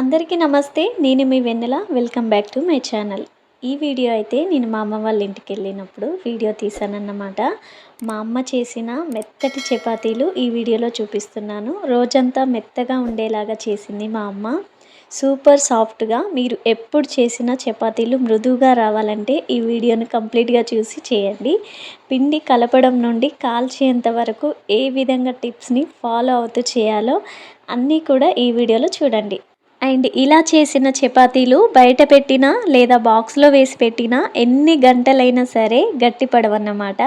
అందరికీ నమస్తే నేను మీ Vennela. Welcome back to my channel ఈ వీడియో అయితే నేను మా అమ్మ వాళ్ళ ఇంటికి వెళ్ళినప్పుడు వీడియో తీసానన్నమాట మా అమ్మ చేసిన మెత్తటి చపాతీలు ఈ వీడియోలో చూపిస్తున్నాను. రోజంతా మెత్తగా ఉండేలాగా చేసింది మా అమ్మ. సూపర్ సాఫ్ట్గా మీరు ఎప్పుడు చేసిన చపాతీలు మృదువుగా రావాలంటే ఈ వీడియోను కంప్లీట్గా చూసి చేయండి. పిండి కలపడం నుండి కాల్చేంత వరకు ఏ విధంగా టిప్స్ని ఫాలో అవుతూ చేయాలో అన్నీ కూడా ఈ వీడియోలో చూడండి. అండ్ ఇలా చేసిన చపాతీలు బయట పెట్టినా లేదా బాక్స్లో వేసి పెట్టినా ఎన్ని గంటలైనా సరే గట్టిపడవన్నమాట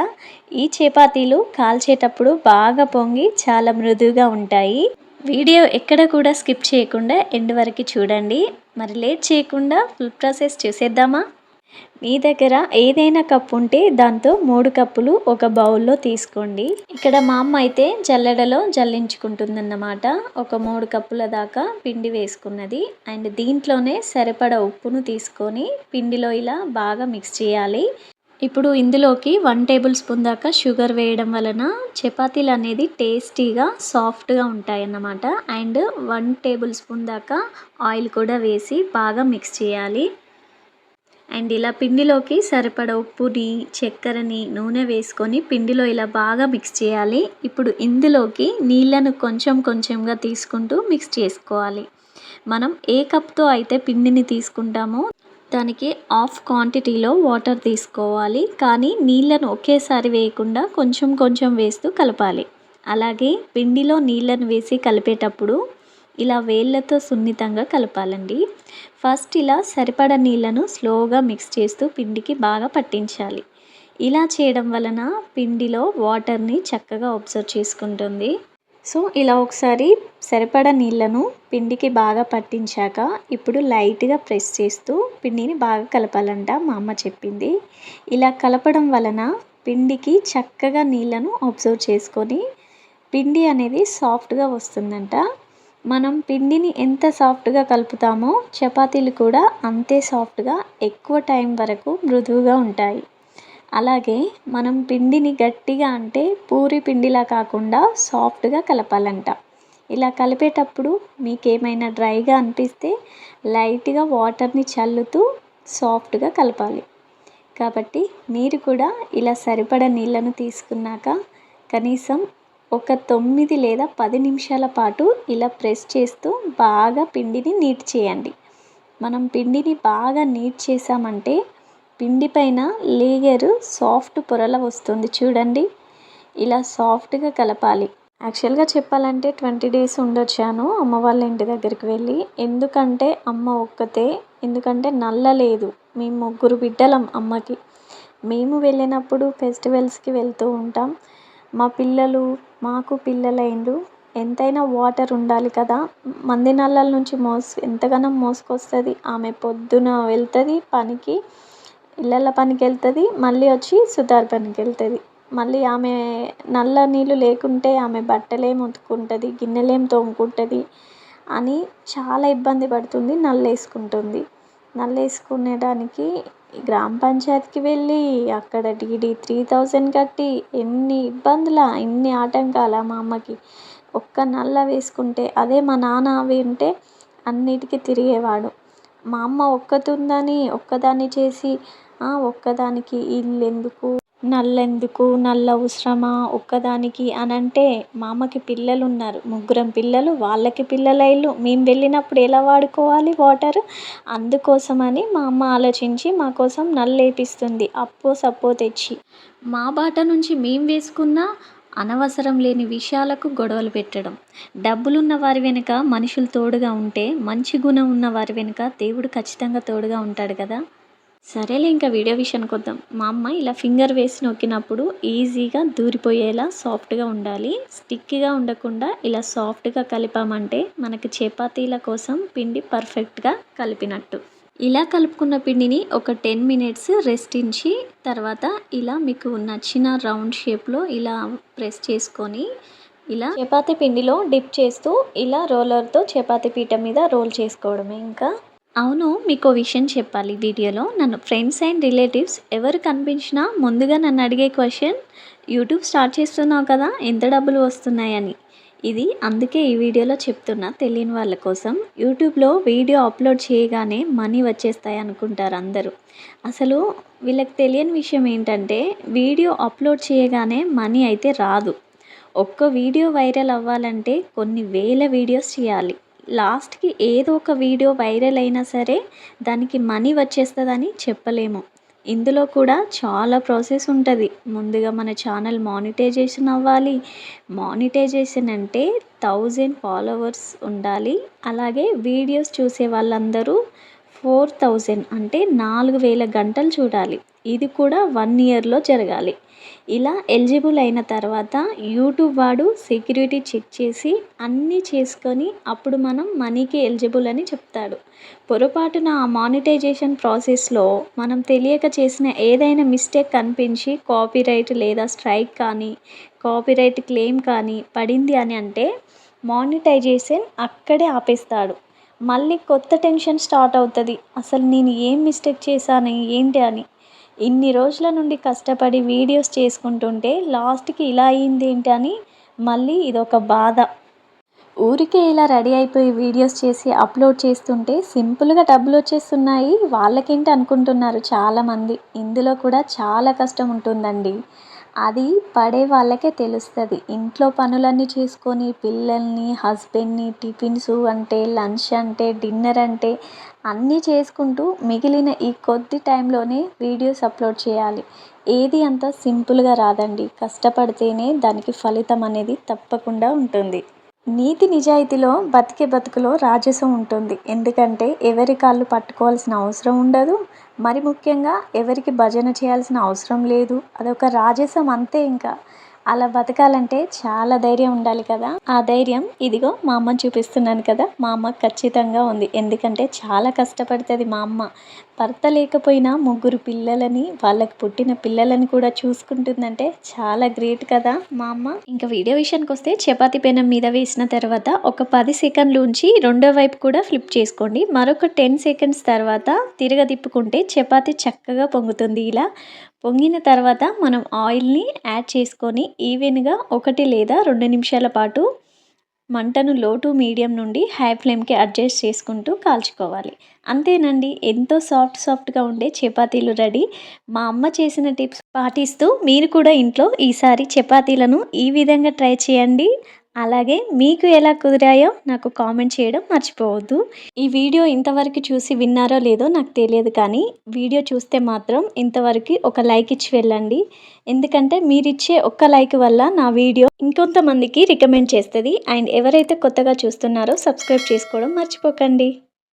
ఈ చపాతీలు కాల్చేటప్పుడు బాగా పొంగి చాలా మృదువుగా ఉంటాయి. వీడియో ఎక్కడ కూడా స్కిప్ చేయకుండా ఎండ్ వరకు చూడండి. మరి లేట్ చేయకుండా ఫుల్ ప్రాసెస్ చూసేద్దామా? మీ దగ్గర ఏదైనా కప్పు ఉంటే దాంతో మూడు కప్పులు ఒక బౌల్లో తీసుకోండి. ఇక్కడ మా అమ్మ అయితే జల్లెడలో జల్లించుకుంటుందన్నమాట. ఒక మూడు కప్పుల దాకా పిండి వేసుకున్నది. అండ్ దీంట్లోనే సరిపడ ఉప్పును తీసుకొని పిండిలో ఇలా బాగా మిక్స్ చేయాలి. ఇప్పుడు ఇందులోకి వన్ టేబుల్ స్పూన్ దాకా షుగర్ వేయడం వలన చపాతీలు అనేది టేస్టీగా సాఫ్ట్గా ఉంటాయన్నమాట. అండ్ వన్ టేబుల్ స్పూన్ దాకా ఆయిల్ కూడా వేసి బాగా మిక్స్ చేయాలి. అండ్ ఇలా పిండిలోకి సరిపడ ఉప్పుని చక్కెరని నూనె వేసుకొని పిండిలో ఇలా బాగా మిక్స్ చేయాలి. ఇప్పుడు ఇందులోకి నీళ్ళను కొంచెం కొంచెంగా తీసుకుంటూ మిక్స్ చేసుకోవాలి. మనం ఏ కప్తో అయితే పిండిని తీసుకుంటామో దానికి హాఫ్ క్వాంటిటీలో వాటర్ తీసుకోవాలి. కానీ నీళ్ళను ఒకేసారి వేయకుండా కొంచెం కొంచెం వేస్తూ కలపాలి. అలాగే పిండిలో నీళ్ళను వేసి కలిపేటప్పుడు ఇలా వేళ్ళతో సున్నితంగా కలపాలండి. ఫస్ట్ ఇలా సరిపడ నీళ్ళను స్లోగా మిక్స్ చేస్తూ పిండికి బాగా పట్టించాలి. ఇలా చేయడం వలన పిండిలో వాటర్ని చక్కగా అబ్జర్వ్ చేసుకుంటుంది. సో ఇలా ఒకసారి సరిపడ నీళ్ళను పిండికి బాగా పట్టించాక ఇప్పుడు లైట్గా ప్రెస్ చేస్తూ పిండిని బాగా కలపాలంట మా అమ్మ చెప్పింది. ఇలా కలపడం వలన పిండికి చక్కగా నీళ్ళను అబ్జర్వ్ చేసుకొని పిండి అనేది సాఫ్ట్గా వస్తుందంట. మనం పిండిని ఎంత సాఫ్ట్గా కలుపుతామో చపాతీలు కూడా అంతే సాఫ్ట్గా ఎక్కువ టైం వరకు మృదువుగా ఉంటాయి. అలాగే మనం పిండిని గట్టిగా అంటే పూరి పిండిలా కాకుండా సాఫ్ట్గా కలపాలంట. ఇలా కలిపేటప్పుడు మీకు ఏమైనా డ్రైగా అనిపిస్తే లైట్గా వాటర్ని చల్లుతూ సాఫ్ట్గా కలపాలి. కాబట్టి మీరు కూడా ఇలా సరిపడ నీళ్ళను తీసుకున్నాక కనీసం ఒక తొమ్మిది లేదా పది నిమిషాల పాటు ఇలా ప్రెస్ చేస్తూ బాగా పిండిని నీట్ చేయండి. మనం పిండిని బాగా నీట్ చేసామంటే పిండి పైన లేయరు సాఫ్ట్ పొరల వస్తుంది చూడండి. ఇలా సాఫ్ట్గా కలపాలి. యాక్చువల్గా చెప్పాలంటే ట్వంటీ డేస్ ఉండొచ్చాను అమ్మ వాళ్ళ ఇంటి దగ్గరికి వెళ్ళి. ఎందుకంటే అమ్మ ఒక్కతే ఎందుకంటే నల్ల లేదు. మేము ముగ్గురు బిడ్డలం అమ్మకి. మేము వెళ్ళినప్పుడు ఫెస్టివల్స్కి వెళ్తూ ఉంటాం. మా పిల్లలు మాకు పిల్లలైండ్రు. ఎంతైనా వాటర్ ఉండాలి కదా. మంది నల్లల నుంచి మోసు ఎంతగానో మోసుకొస్తుంది. ఆమె పొద్దున వెళ్తుంది పనికి ఇళ్ళ పనికి వెళ్తుంది మళ్ళీ వచ్చి సుతార్ పనికి వెళ్తుంది మళ్ళీ ఆమె నల్ల నీళ్ళు లేకుంటే ఆమె బట్టలేం ఉతుక్కుంటుంది గిన్నెలేం తోముకుంటుంది అని చాలా ఇబ్బంది పడుతుంది నల్ల వేసుకుంటుంది నల్ల వేసుకునేడానికి గ్రామ పంచాయతీకి వెళ్ళి అక్కడ డీడీ త్రీ థౌజండ్ కట్టి ఎన్ని ఇబ్బందుల ఎన్ని ఆటంకాల మా అమ్మకి. ఒక్క నల్ల వేసుకుంటే అదే మా నాన్న అవి ఉంటే అన్నిటికీ తిరిగేవాడు. మా అమ్మ ఒక్కతుందని ఒక్కదాన్ని చేసి ఒక్కదానికి ఇల్లు ఎందుకు నల్లెందుకు? నల్ల అవసరమా ఒక్కదానికి అని అంటే మా అమ్మకి పిల్లలు ఉన్నారు ముగ్గురం పిల్లలు వాళ్ళకి పిల్లలైళ్ళు మేము వెళ్ళినప్పుడు ఎలా వాడుకోవాలి వాటర్? అందుకోసమని మా అమ్మ ఆలోచించి మా కోసం నల్లేపిస్తుంది. అప్పో సప్పో తెచ్చి. మా బాట నుంచి మేము వేసుకున్న అనవసరం లేని విషయాలకు గొడవలు పెట్టడం. డబ్బులున్న వారి వెనుక మనుషులు తోడుగా ఉంటే మంచి గుణం ఉన్న వారి వెనుక దేవుడు ఖచ్చితంగా తోడుగా ఉంటాడు కదా? సరేలే ఇంకా వీడియో విషయానికి వద్దాం. మా అమ్మ ఇలా ఫింగర్ వేసి నొక్కినప్పుడు ఈజీగా దూరిపోయేలా సాఫ్ట్గా ఉండాలి. స్టిక్గా ఉండకుండా ఇలా సాఫ్ట్గా కలిపామంటే మనకి చపాతీల కోసం పిండి పర్ఫెక్ట్గా కలిపినట్టు. ఇలా కలుపుకున్న పిండిని ఒక టెన్ మినిట్స్ రెస్ట్ ఇచ్చి తర్వాత ఇలా మీకు నచ్చిన రౌండ్ షేప్లో ఇలా ప్రెస్ చేసుకొని ఇలా చపాతీ పిండిలో డిప్ చేస్తూ ఇలా రోలర్తో చపాతీ పీట మీద రోల్ చేసుకోవడమే ఇంకా. అవును మీకు విషయం చెప్పాలి వీడియోలో. నన్ను ఫ్రెండ్స్ అండ్ రిలేటివ్స్ ఎవరు కనిపించినా ముందుగా నన్ను అడిగే క్వశ్చన్ యూట్యూబ్ స్టార్ట్ చేస్తున్నావు కదా ఎంత డబ్బులు వస్తున్నాయని? ఇది అందుకే ఈ వీడియోలో చెప్తున్నా తెలియని వాళ్ళ కోసం. యూట్యూబ్లో వీడియో అప్లోడ్ చేయగానే మనీ వచ్చేస్తాయి అనుకుంటారు అందరూ. అసలు వీళ్ళకి తెలియని విషయం ఏంటంటే వీడియో అప్లోడ్ చేయగానే మనీ అయితే రాదు. ఒక్క వీడియో వైరల్ అవ్వాలంటే కొన్ని వేల వీడియోస్ చేయాలి. లాస్ట్కి ఏదో ఒక వీడియో వైరల్ అయినా సరే దానికి మనీ వచ్చేస్తుందని చెప్పలేము. ఇందులో కూడా చాలా ప్రాసెస్ ఉంటుంది. ముందుగా మన ఛానల్ మానిటైజేషన్ అవ్వాలి. మానిటైజేషన్ అంటే థౌజండ్ ఫాలోవర్స్ ఉండాలి. అలాగే వీడియోస్ చూసే వాళ్ళందరూ ఫోర్ థౌజండ్ అంటే నాలుగు వేల గంటలు చూడాలి. ఇది కూడా వన్ ఇయర్లో జరగాలి. ఇలా ఎలిజిబుల్ అయిన తర్వాత యూట్యూబ్ వాడు సెక్యూరిటీ చెక్ చేసి అన్నీ చేసుకొని అప్పుడు మనం మనీకి ఎలిజిబుల్ అని చెప్తాడు. పొరపాటున ఆ మానిటైజేషన్ ప్రాసెస్లో మనం తెలియక చేసిన ఏదైనా మిస్టేక్ కనిపించి కాపీరైట్ లేదా స్ట్రైక్ కానీ కాపీరైట్ క్లెయిమ్ కానీ పడింది అని అంటే మానిటైజేషన్ అక్కడే ఆపేస్తాడు. మళ్ళీ కొత్త టెన్షన్ స్టార్ట్ అవుతుంది. అసలు నేను ఏం మిస్టేక్ చేశాను ఏంటి అని. ఇన్ని రోజుల నుండి కష్టపడి వీడియోస్ చేసుకుంటుంటే లాస్ట్కి ఇలా అయింది ఏంటి అని మళ్ళీ ఇదొక బాధ. ఊరికే ఇలా రెడీ అయిపోయి వీడియోస్ చేసి అప్లోడ్ చేస్తుంటే సింపుల్గా డబ్బులు వచ్చేస్తున్నాయి. వాళ్ళకేంటి అనుకుంటున్నారు చాలామంది. ఇందులో కూడా చాలా కష్టం ఉంటుందండి. అది పడే వాళ్ళకే తెలుస్తుంది. ఇంట్లో పనులన్నీ చేసుకొని పిల్లల్ని హస్బెండ్ని టిఫిన్స్ అంటే లంచ్ అంటే డిన్నర్ అంటే అన్నీ చేసుకుంటూ మిగిలిన ఈ కొద్ది టైంలోనే వీడియోస్ అప్లోడ్ చేయాలి. ఏది అంత సింపుల్గా రాదండి. కష్టపడితేనే దానికి ఫలితం అనేది తప్పకుండా ఉంటుంది. నీతి నిజాయితీలో బతికే బతుకులో రాజసం ఉంటుంది. ఎందుకంటే ఎవరి కాళ్ళు పట్టుకోవాల్సిన అవసరం ఉండదు. మరి ముఖ్యంగా ఎవరికి భజన చేయాల్సిన అవసరం లేదు. అదొక రాజసం అంతే ఇంకా. అలా బతకాలంటే చాలా ధైర్యం ఉండాలి కదా. ఆ ధైర్యం ఇదిగో మా అమ్మని చూపిస్తున్నాను కదా. మా అమ్మ ఖచ్చితంగా ఉంది. ఎందుకంటే చాలా కష్టపడుతుంది మా అమ్మ. భర్త లేకపోయినా ముగ్గురు పిల్లలని వాళ్ళకి పుట్టిన పిల్లలని కూడా చూసుకుంటుందంటే చాలా గ్రేట్ కదా మా అమ్మ. ఇంకా వీడియో విషయానికి వస్తే చపాతి పెనం మీద వేసిన తర్వాత ఒక పది సెకండ్లు ఉంచి రెండో వైపు కూడా ఫ్లిప్ చేసుకోండి. మరొక టెన్ సెకండ్స్ తర్వాత తిరగదిప్పుకుంటే చపాతి చక్కగా పొంగుతుంది ఇలా. పొంగిన తర్వాత మనం ఆయిల్ని యాడ్ చేసుకొని ఈవెన్గా ఒకటి లేదా రెండు నిమిషాల పాటు మంటను లో టు మీడియం నుండి హై ఫ్లేమ్కి అడ్జస్ట్ చేసుకుంటూ కాల్చుకోవాలి. అంతేనండి ఎంతో సాఫ్ట్ సాఫ్ట్గా ఉండే చపాతీలు రెడీ. మా అమ్మ చేసిన టిప్స్ పాటిస్తూ మీరు కూడా ఇంట్లో ఈసారి చపాతీలను ఈ విధంగా ట్రై చేయండి. అలాగే మీకు ఎలా కుదిరాయో నాకు కామెంట్ చేయడం మర్చిపోవద్దు. ఈ వీడియో ఇంతవరకు చూసి విన్నారో లేదో నాకు తెలియదు కానీ వీడియో చూస్తే మాత్రం ఇంతవరకు ఒక లైక్ ఇచ్చి వెళ్ళండి. ఎందుకంటే మీరిచ్చే ఒక్క లైక్ వల్ల నా వీడియో ఇంకొంతమందికి రికమెండ్ చేస్తుంది. అండ్ ఎవరైతే కొత్తగా చూస్తున్నారో సబ్స్క్రైబ్ చేసుకోవడం మర్చిపోకండి.